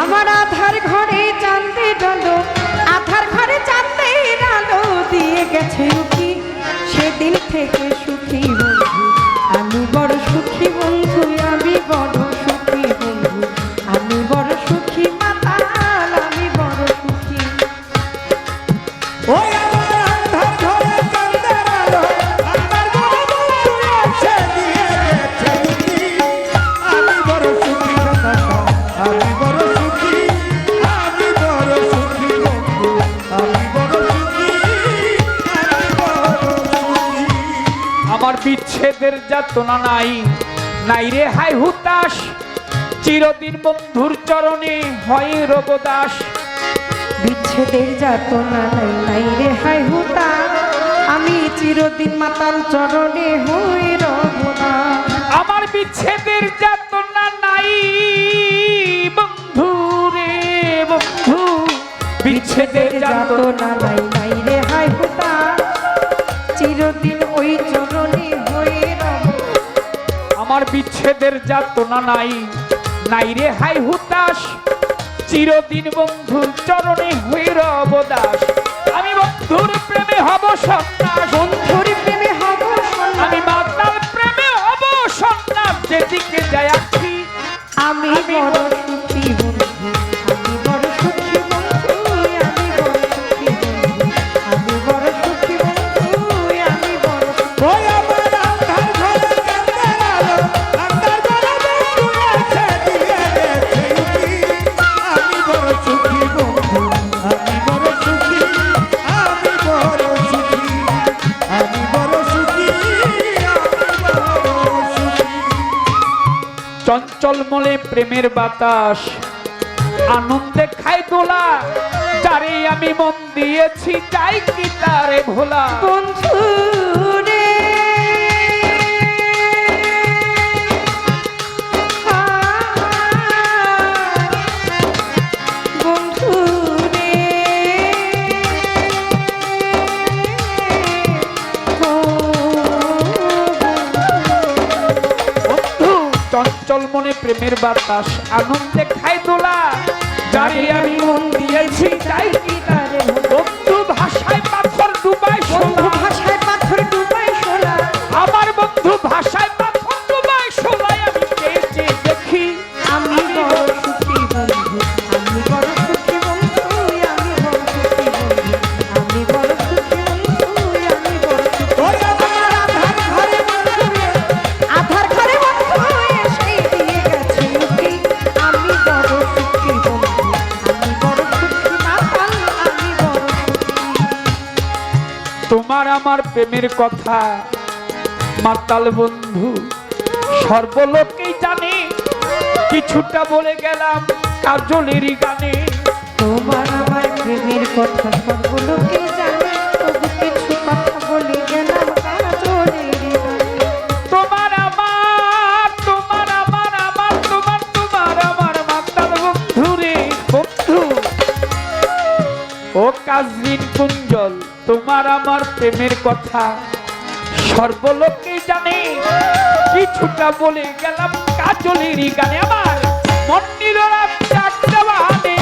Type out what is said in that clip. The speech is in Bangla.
আমার আধার ঘরে চাঁদে ডালো, আধার ঘরে চাঁদে ডালো, দিয়ে গেছে উকি। সেদিন থেকে সুখী বন্ধু, আমি বড় সুখী বন্ধু, আমি বড় সুখী আমি বড় সুখী আমি বড় সুখী। বিচ্ছেদের যাতনা নাই। নাই রে হাই হুতাশ চিরদিন বন্ধুর চরণে হয় রবদাস বিচ্ছেদের যাতনা নাই নাই রে হাই হুতা আমি চিরদিন মাতাল চরণে হই রবনা আমার বিচ্ছেদের যাতনা নাই বন্ধু রে বন্ধু। বিচ্ছেদের যাতনা নাই বিচ্ছেদের যাতনা নাই। নাই রে হাই হুতাশ চিরদিন বন্ধুর চরণে হইর অবদাস আমি বন্ধুর প্রেমে হব সন্ন্যাস। বন্ধুর প্রেমে হব। আমি মাতাল প্রেমে হব সন্ন্যাস। যেদিকে যায় আখি আমি বড় সুখী বন্ধু। আমি বড় সুখী চঞ্চল মলে প্রেমের বাতাস। আনন্দে খাই দোলা, যারে আমি মন দিয়েছি, তাই কি তারে ভোলা? বন্ধু চঞ্চল মনে প্রেমের বাতাস, আনন্দে খাই তোলা। যারে আমি মন দিয়েছি, তাই কি তারে বন্ধু ভাষায় তোমার আমার প্রেমের কথা। মাতাল বন্ধু, সর্বলোকেই জানে, কিছুটা বলে গেলাম কাজলেরই গানে। তোমার আমার প্রেমের কথা সর্বলোকে ও কাজিন কুঞ্জল, তোমার আমার প্রেমের কথা। সর্বলোকে জানে কিছুটা বলে গেলাম কাজলেরই গানে আমার। মন্নিলোরা চাকদাবাদে